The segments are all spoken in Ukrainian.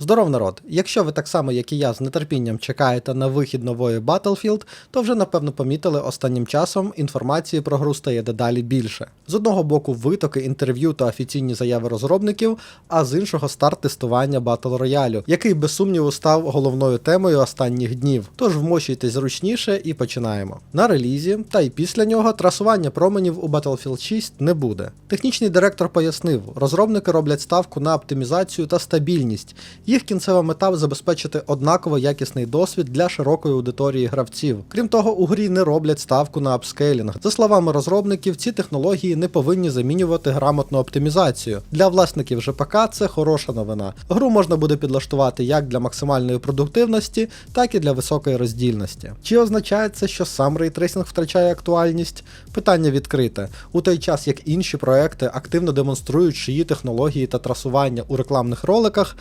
Здоров народ! Якщо ви так само, як і я, з нетерпінням чекаєте на вихід нової Battlefield, то вже напевно помітили останнім часом інформації про гру стає дедалі більше. З одного боку, витоки інтерв'ю та офіційні заяви розробників, а з іншого старт тестування Battle Royale, який без сумніву став головною темою останніх днів. Тож вмощуйтесь зручніше і починаємо. На релізі, та й після нього трасування променів у Battlefield 6 не буде. Технічний директор пояснив, розробники роблять ставку на оптимізацію та стабільність. Їх кінцева мета забезпечити однаково якісний досвід для широкої аудиторії гравців. Крім того, у грі не роблять ставку на апскейлінг. За словами розробників, ці технології не повинні замінювати грамотну оптимізацію. Для власників ЖПК це хороша новина. Гру можна буде підлаштувати як для максимальної продуктивності, так і для високої роздільності. Чи означає це, що сам рейтрейсинг втрачає актуальність? Питання відкрите. У той час як інші проекти активно демонструють шиї технології та трасування у рекламних роликах,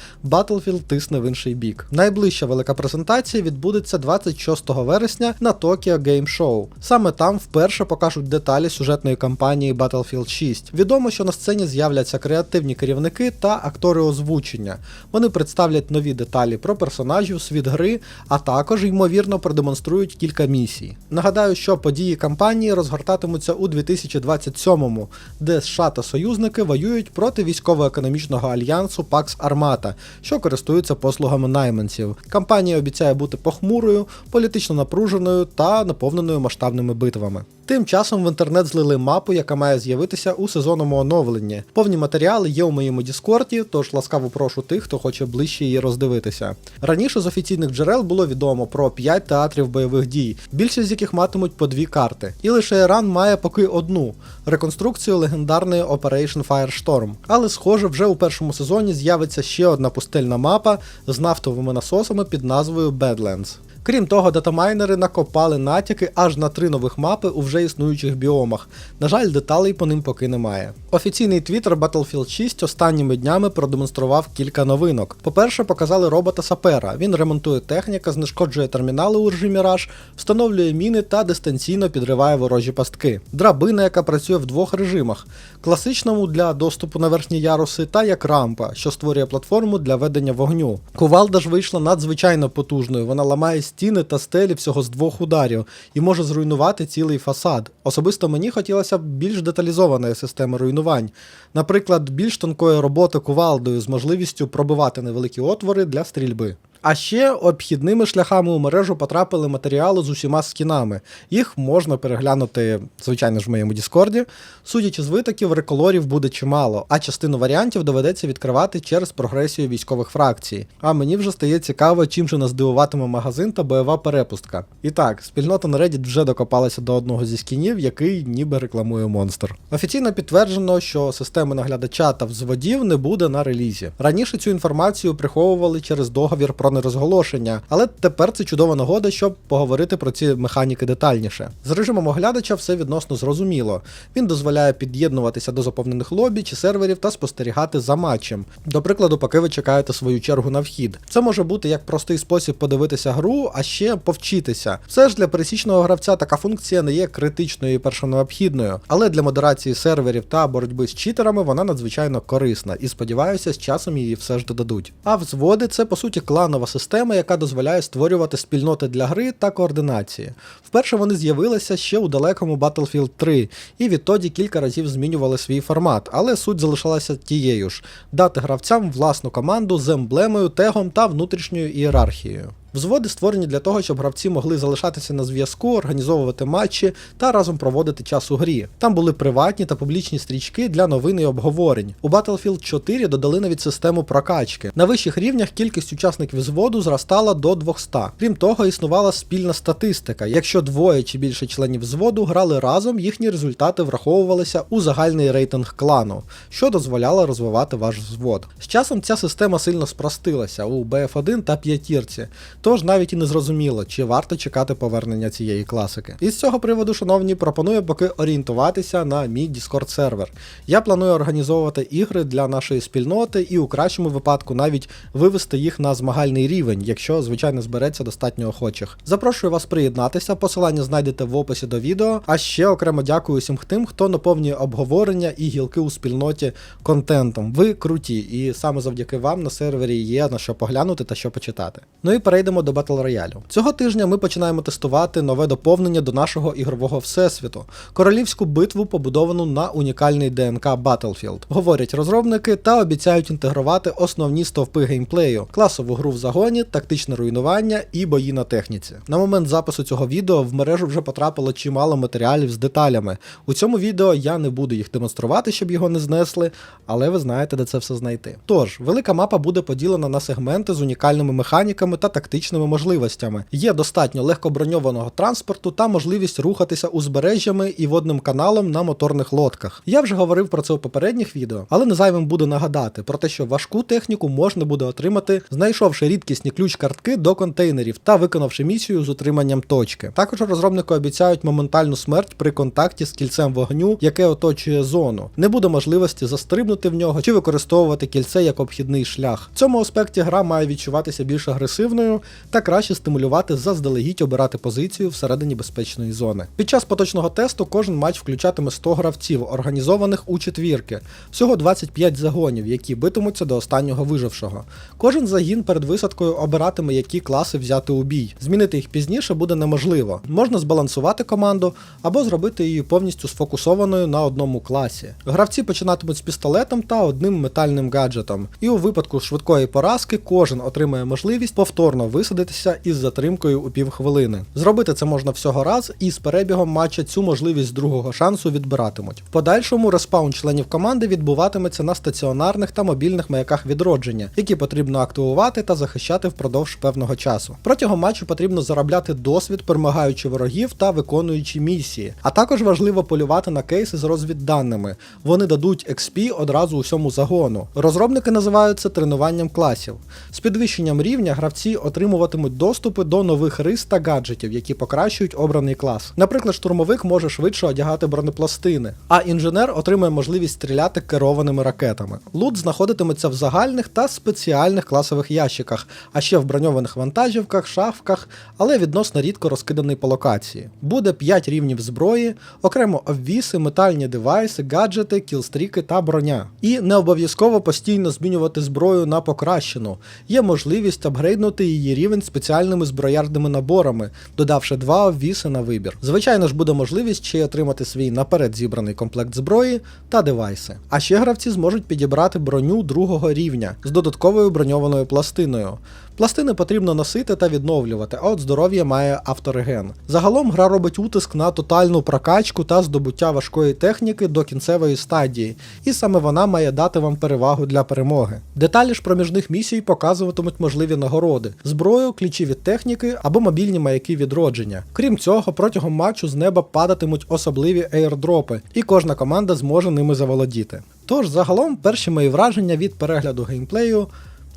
Battlefield тисне в інший бік. Найближча велика презентація відбудеться 26 вересня на Tokyo Game Show. Саме там вперше покажуть деталі сюжетної кампанії Battlefield 6. Відомо, що на сцені з'являться креативні керівники та актори озвучення. Вони представлять нові деталі про персонажів, світ гри, а також ймовірно продемонструють кілька місій. Нагадаю, що події кампанії розгортатимуться у 2027-му, де США та союзники воюють проти військово-економічного альянсу Pax Armata, що користується послугами найманців. Кампанія обіцяє бути похмурою, політично напруженою та наповненою масштабними битвами. Тим часом в інтернет злили мапу, яка має з'явитися у сезонному оновленні. Повні матеріали є у моєму Діскорді, тож ласкаво прошу тих, хто хоче ближче її роздивитися. Раніше з офіційних джерел було відомо про 5 театрів бойових дій, більшість з яких матимуть по дві карти. І лише Іран має поки одну реконструкцію легендарної Operation Firestorm. Але, схоже, вже у першому сезоні з'явиться ще одна пустельна мапа з нафтовими насосами під назвою Badlands. Крім того, датамайнери накопали натяки аж на три нових мапи у вже існуючих біомах. На жаль, деталей по ним поки немає. Офіційний твіттер Battlefield 6 останніми днями продемонстрував кілька новинок. По-перше, показали робота сапера. Він ремонтує техніка, знешкоджує термінали у режимі Rush, встановлює міни та дистанційно підриває ворожі пастки. Драбина, яка працює в двох режимах: класичному для доступу на верхні яруси, та як рампа, що створює платформу для ведення вогню. Кувалда ж вийшла надзвичайно потужною. Вона ламає стіни та стелі всього з двох ударів і може зруйнувати цілий фасад. Особисто мені хотілося б більш деталізованої системи руйнувань, наприклад, більш тонкої роботи кувалдою з можливістю пробивати невеликі отвори для стрільби. А ще обхідними шляхами у мережу потрапили матеріали з усіма скінами. Їх можна переглянути, звичайно ж, в моєму Діскорді. Судячи з витоків, реколорів буде чимало, а частину варіантів доведеться відкривати через прогресію військових фракцій. А мені вже стає цікаво, чим же нас здивуватиме магазин та бойова перепустка. І так, спільнота на Reddit вже докопалася до одного зі скінів, який ніби рекламує монстр. Офіційно підтверджено, що системи наглядача та взводів не буде на релізі. Раніше цю інформацію приховували через договір про нерозголошення, але тепер це чудова нагода, щоб поговорити про ці механіки детальніше. З режимом оглядача все відносно зрозуміло. Він дозволяє під'єднуватися до заповнених лобі чи серверів та спостерігати за матчем. До прикладу, поки ви чекаєте свою чергу на вхід. Це може бути як простий спосіб подивитися гру, а ще повчитися. Все ж для пересічного гравця така функція не є критичною і першонеобхідною, але для модерації серверів та боротьби з читерами вона надзвичайно корисна, і сподіваюся, з часом її все ж додадуть. А взводи це по суті кланова система, яка дозволяє створювати спільноти для гри та координації. Вперше вони з'явилися ще у далекому Battlefield 3, і відтоді кілька разів змінювали свій формат, але суть залишалася тією ж: дати гравцям власну команду з емблемою, тегом та внутрішньою ієрархією. Взводи створені для того, щоб гравці могли залишатися на зв'язку, організовувати матчі та разом проводити час у грі. Там були приватні та публічні стрічки для новин і обговорень. У Battlefield 4 додали навіть систему прокачки. На вищих рівнях кількість учасників взводу зростала до 200. Крім того, існувала спільна статистика. Якщо двоє чи більше членів взводу грали разом, їхні результати враховувалися у загальний рейтинг клану, що дозволяло розвивати ваш взвод. З часом ця система сильно спростилася у BF1 та п'ятірці. Тож навіть і не зрозуміло, чи варто чекати повернення цієї класики. І з цього приводу, шановні, пропоную поки орієнтуватися на мій Discord сервер. Я планую організовувати ігри для нашої спільноти і у кращому випадку навіть вивести їх на змагальний рівень, якщо, звичайно, збереться достатньо охочих. Запрошую вас приєднатися, посилання знайдете в описі до відео. А ще окремо дякую усім тим, хто наповнює обговорення і гілки у спільноті контентом. Ви круті, і саме завдяки вам на сервері є на що поглянути та що почитати. Ну і перейдемо до Battle Royale. Цього тижня ми починаємо тестувати нове доповнення до нашого ігрового всесвіту королівську битву, побудовану на унікальний ДНК Battlefield. Говорять розробники та обіцяють інтегрувати основні стовпи геймплею, класову гру в загоні, тактичне руйнування і бої на техніці. На момент запису цього відео в мережу вже потрапило чимало матеріалів з деталями. У цьому відео я не буду їх демонструвати, щоб його не знесли, але ви знаєте, де це все знайти. Тож, велика мапа буде поділена на сегменти з унікальними механіками та тактичними можливостями. Є достатньо легкоброньованого транспорту та можливість рухатися узбережжями і водним каналом на моторних лодках. Я вже говорив про це у попередніх відео, але не зайвим буде нагадати про те, що важку техніку можна буде отримати, знайшовши рідкісні ключ-картки до контейнерів та виконавши місію з утриманням точки. Також розробники обіцяють моментальну смерть при контакті з кільцем вогню, яке оточує зону. Не буде можливості застрибнути в нього чи використовувати кільце як обхідний шлях. В цьому аспекті гра має відчуватися більш агресивною та краще стимулювати заздалегідь обирати позицію всередині безпечної зони. Під час поточного тесту кожен матч включатиме 100 гравців, організованих у четвірки, всього 25 загонів, які битимуться до останнього вижившого. Кожен загін перед висадкою обиратиме, які класи взяти у бій. Змінити їх пізніше буде неможливо. Можна збалансувати команду або зробити її повністю сфокусованою на одному класі. Гравці починатимуть з пістолетом та одним метальним гаджетом, і у випадку швидкої поразки кожен отримає можливість повторно висадитися із затримкою у півхвилини. Зробити це можна всього раз, і з перебігом матча цю можливість другого шансу відбиратимуть. В подальшому респаун членів команди відбуватиметься на стаціонарних та мобільних маяках відродження, які потрібно активувати та захищати впродовж певного часу. Протягом матчу потрібно заробляти досвід, перемагаючи ворогів та виконуючи місії. А також важливо полювати на кейси з розвідданими. Вони дадуть XP одразу усьому загону. Розробники називають це тренуванням класів. З підвищенням рівня гравці отримуватимуть доступи до нових рис та гаджетів, які покращують обраний клас. Наприклад, штурмовик може швидше одягати бронепластини, а інженер отримує можливість стріляти керованими ракетами. Лут знаходитиметься в загальних та спеціальних класових ящиках, а ще в броньованих вантажівках, шафках, але відносно рідко розкиданий по локації. Буде 5 рівнів зброї, окремо обвіси, метальні девайси, гаджети, кілстріки та броня. І не обов'язково постійно змінювати зброю на покращену. Є можливість апгрейднути її рівень спеціальними зброярними наборами, додавши два обвіси на вибір. Звичайно ж, буде можливість ще й отримати свій наперед зібраний комплект зброї та девайси. А ще гравці зможуть підібрати броню другого рівня з додатковою броньованою пластиною. Пластини потрібно носити та відновлювати, а от здоров'я має автореген. Загалом гра робить утиск на тотальну прокачку та здобуття важкої техніки до кінцевої стадії, і саме вона має дати вам перевагу для перемоги. Деталі ж проміжних місій показуватимуть можливі нагороди, зброю, ключі від техніки або мобільні маяки відродження. Крім цього, протягом матчу з неба падатимуть особливі ейрдропи, і кожна команда зможе ними заволодіти. Тож, загалом, перші мої враження від перегляду геймплею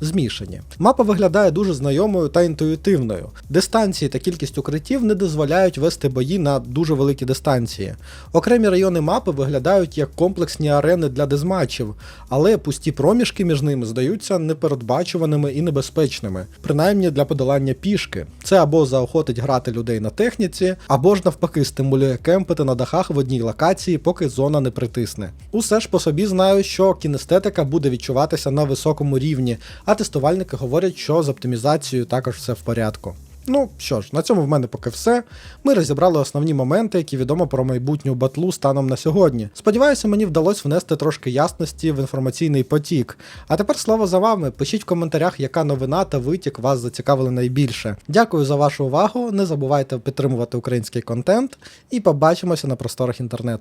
змішані. Мапа виглядає дуже знайомою та інтуїтивною. Дистанції та кількість укриттів не дозволяють вести бої на дуже великі дистанції. Окремі райони мапи виглядають як комплексні арени для дезматчів, але пусті проміжки між ними здаються непередбачуваними і небезпечними, принаймні для подолання пішки. Це або заохотить грати людей на техніці, або ж навпаки стимулює кемпити на дахах в одній локації, поки зона не притисне. Усе ж по собі знаю, що кінестетика буде відчуватися на високому рівні, а тестувальники говорять, що з оптимізацією також все в порядку. Ну що ж, на цьому в мене поки все. Ми розібрали основні моменти, які відомо про майбутню батлу станом на сьогодні. Сподіваюся, мені вдалося внести трошки ясності в інформаційний потік. А тепер слово за вами. Пишіть в коментарях, яка новина та витік вас зацікавили найбільше. Дякую за вашу увагу. Не забувайте підтримувати український контент і побачимося на просторах інтернету.